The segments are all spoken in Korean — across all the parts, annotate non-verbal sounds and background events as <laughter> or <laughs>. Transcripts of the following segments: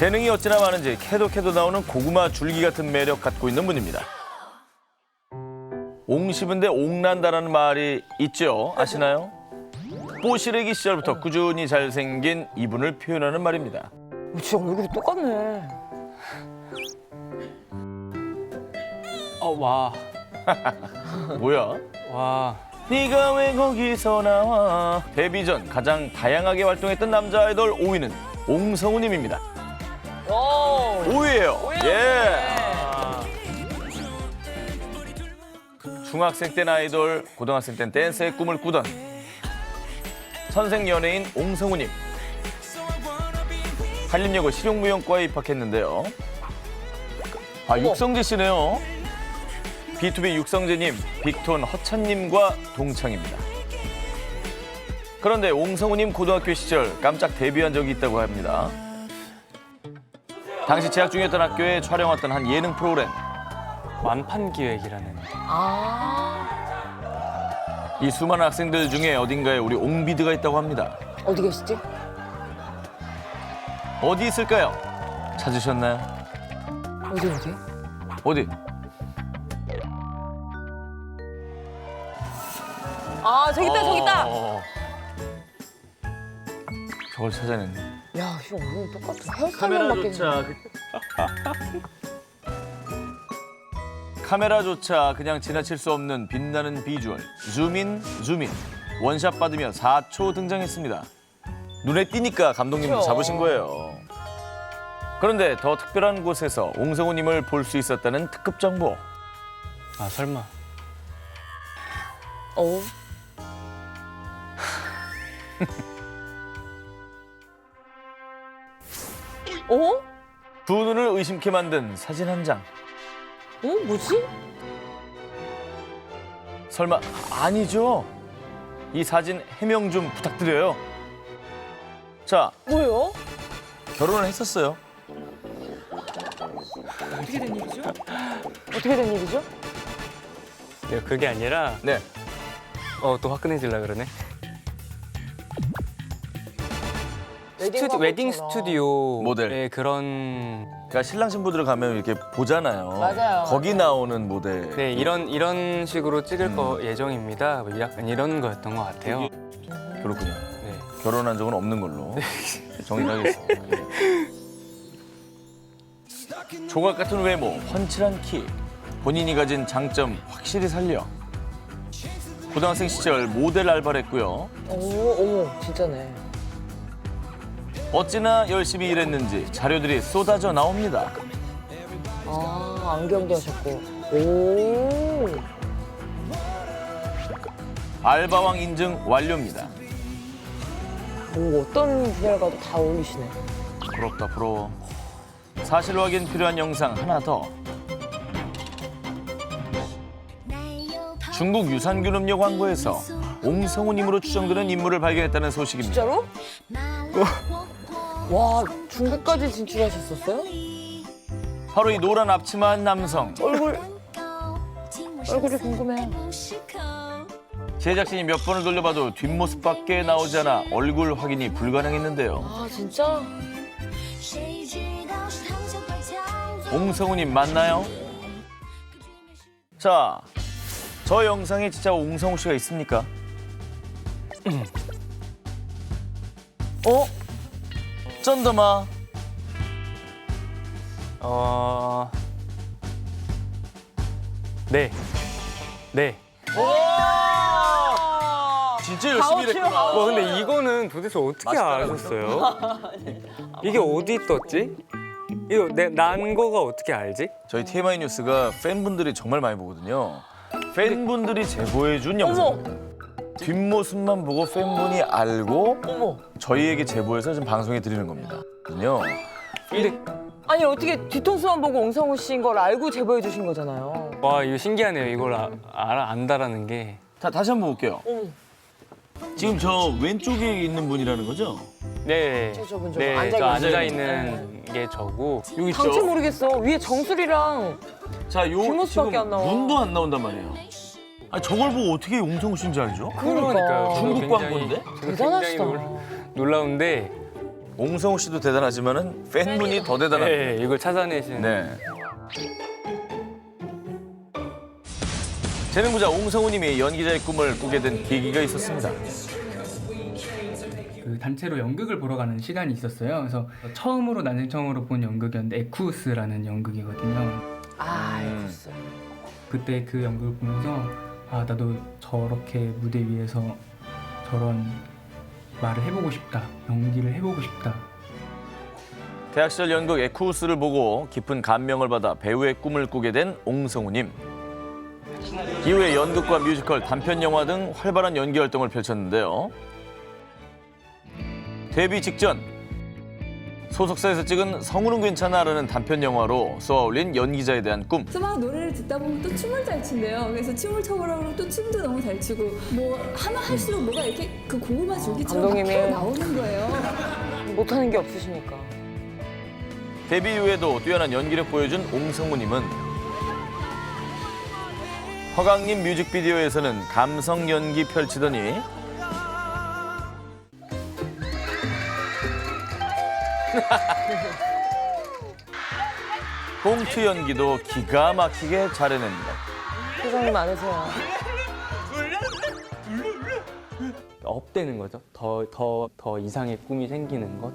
재능이 어찌나 많은지 캐도 캐도 나오는 고구마 줄기 같은 매력 갖고 있는 분입니다. 옹 씹은데 옹난다라는 말이 있죠. 아시나요? 뽀시래기 시절부터 꾸준히 잘생긴 이분을 표현하는 말입니다. 진짜 얼굴이 똑같네. 어, 와. <laughs> 뭐야? 와. 네가 왜 거기서 나와? 데뷔 전 가장 다양하게 활동했던 남자 아이돌 5위는 옹성우님입니다. 오. 5위예요. 예. 중학생 땐 아이돌, 고등학생 땐 댄스의 꿈을 꾸던 선생 연예인 옹성우님. 한림여고 실용무용과에 입학했는데요. 아 육성재 씨네요. B2B 육성재님, 빅톤 허찬님과 동창입니다. 그런데 옹성우님 고등학교 시절 깜짝 데뷔한 적이 있다고 합니다. 당시 재학 중이었던 학교에 촬영했던 한 예능 프로그램. 완판 기획이라는. 아. 이 수많은 학생들 중에 어딘가에 우리 옹비드가 있다고 합니다. 어디 계시지? 어디 있을까요? 찾으셨나요? 어디 어디? 어디? 아 저기 있다 저기 있다. 어. 저걸 찾아냈네. 야, 씨 얼굴 똑같아. 헤어스타일만 바뀌는. 카메라조차 그냥 지나칠 수 없는 빛나는 비주얼. 줌인, 줌인. 원샷 받으며 4초 등장했습니다. 눈에 띄니까 감독님도 그쵸. 잡으신 거예요. 그런데 더 특별한 곳에서 옹성우님을 볼 수 있었다는 특급 정보. 아, 설마. 어. <laughs> 어? 두 눈을 의심케 만든 사진 한 장. 어? 뭐지? 설마 아니죠? 이 사진 해명 좀 부탁드려요. 자, 뭐예요? 결혼을 했었어요. 어떻게 된 일이죠? 어떻게 된 일이죠? 네, 그게 아니라, 네. 어, 또 화끈해질라 그러네. 스튜디, 웨딩 화보처럼. 스튜디오. 모델. 네, 그런. 그러니까 신랑 신부들을 가면 이렇게 보잖아요. 맞아요. 거기 나오는 모델. 네, 이런, 이런 식으로 찍을 음. 거 예정입니다. 뭐 약간 이런 거였던 것 같아요. 그렇군요. 네. 결혼한 적은 없는 걸로 정리하겠습니다. <laughs> 조각 같은 외모, 훤칠한 키, 본인이 가진 장점 확실히 살려. 고등학생 시절 모델 알바를 했고요. 오, 어머, 진짜네. 어찌나 열심히 일했는지 자료들이 쏟아져 나옵니다. 아, 안경도 하셨고. 오. 알바왕 인증 완료입니다. 오, 어떤 분야를 가도 다 어울리시네. 부럽다 부러워. 사실 확인 필요한 영상 하나 더. 중국 유산균 음료 광고에서 옹성우님으로 추정되는 인물을 발견했다는 소식입니다. 진짜로? 와, 중국까지 진출하셨었어요? 바로 이 노란 앞치마한 남성. 얼굴, 얼굴이 궁금해요. 제작진이 몇 번을 돌려봐도 뒷모습밖에 나오지 않아 얼굴 확인이 불가능했는데요. 아, 진짜? 옹성우님 맞나요? 자, 저 영상에 진짜 옹성우 씨가 있습니까? 어? 쩐더마. 어. 네. 네. 진짜 열심히 일했구나. 와, 근데 이거는 도대체 어떻게 맛있더라고요. 아셨어요? <laughs> 이게 어디 떴지? 이거 내, 난 거가 어떻게 알지? 저희 TMI 뉴스가 팬분들이 정말 많이 보거든요. 팬분들이 제보해준 영상입니다. 뒷모습만 보고 팬분이 알고 어머. 저희에게 제보해서 지금 방송에 드리는 겁니다. 거든요. 근데 아니, 어떻게 뒤통수만 보고 옹성우 씨인 걸 알고 제보해 주신 거잖아요. 와 이거 신기하네요. 이걸 아, 알아 안다라는 게. 다, 다시 한번 볼게요. 어머. 지금 저 왼쪽에 있는 분이라는 거죠? 네. 저, 저분, 저분. 네, 앉아 저 앉아 계시는 있는 게 저고. 여기 당최? 모르겠어. 위에 정수리랑 자, 요 뒷모습밖에 지금 안 나와. 눈도 안 나온단 말이에요. 아니, 저걸 보고 어떻게 용성우 씨인지 알죠? 그러니까. 저도 중국 굉장히- 광고인데? 저도 굉장히 대단하시다. 놀- 놀라운데 옹성우 씨도 대단하지만은 팬분이 더 대단합니다. 네, 이걸 찾아내시는. 네. 재능부자 옹성우님이 연기자의 꿈을 꾸게 된 계기가 있었습니다. 그 단체로 연극을 보러 가는 시간이 있었어요. 그래서 처음으로 난생처음으로 본 연극이었는데 에쿠스라는 연극이거든요. 아, 음. 알겠어. 그때 그 연극을 보면서 아 나도 저렇게 무대 위에서 저런 말을 해보고 싶다, 연기를 해보고 싶다. 대학 시절 연극 에쿠스를 보고 깊은 감명을 받아 배우의 꿈을 꾸게 된 옹성우님. 이후에 연극과 뮤지컬, 단편 영화 등 활발한 연기 활동을 펼쳤는데요. 데뷔 직전 소속사에서 찍은 성우는 괜찮아라는 단편 영화로 쏘아올린 연기자에 대한 꿈. 그래서 막 노래를 듣다 보면 또 춤을 잘 춘대요. 그래서 춤을 춰보라고 또 춤도 너무 잘 추고 뭐 하면 할수록 뭐가 이렇게 그 고구마 줄기처럼 막 감독님이- 나오는 거예요. <laughs> 못하는 게 없으시니까. 데뷔 이후에도 뛰어난 연기력 보여준 옹성우님은 허강님 뮤직비디오에서는 감성 연기 펼치더니 <laughs> 꽁트 연기도 기가 막히게 잘해냅니다. 표정이 많으세요. 업되는 거죠. 더, 더, 더 이상의 꿈이 생기는 것.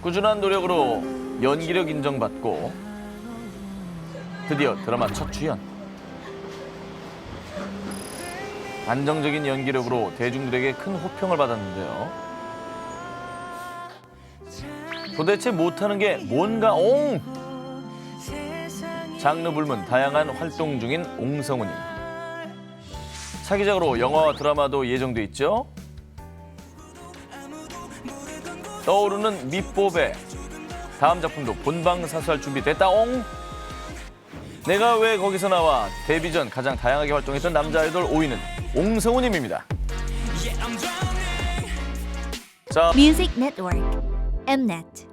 꾸준한 노력으로 연기력 인정받고 드디어 드라마 첫 주연. 안정적인 연기력으로 대중들에게 큰 호평을 받았는데요. 도대체 못하는 게 뭔가 옹! 장르 불문 다양한 활동 중인 옹성우님. 차기작으로 영화와 드라마도 예정돼 있죠. 떠오르는 밑보배 다음 작품도 본방사수할 준비 됐다 옹 내가 왜 거기서 나와 데뷔 전 가장 다양하게 활동했던 남자 아이돌 5위는 옹성우님입니다 자 Music Network. Mnet.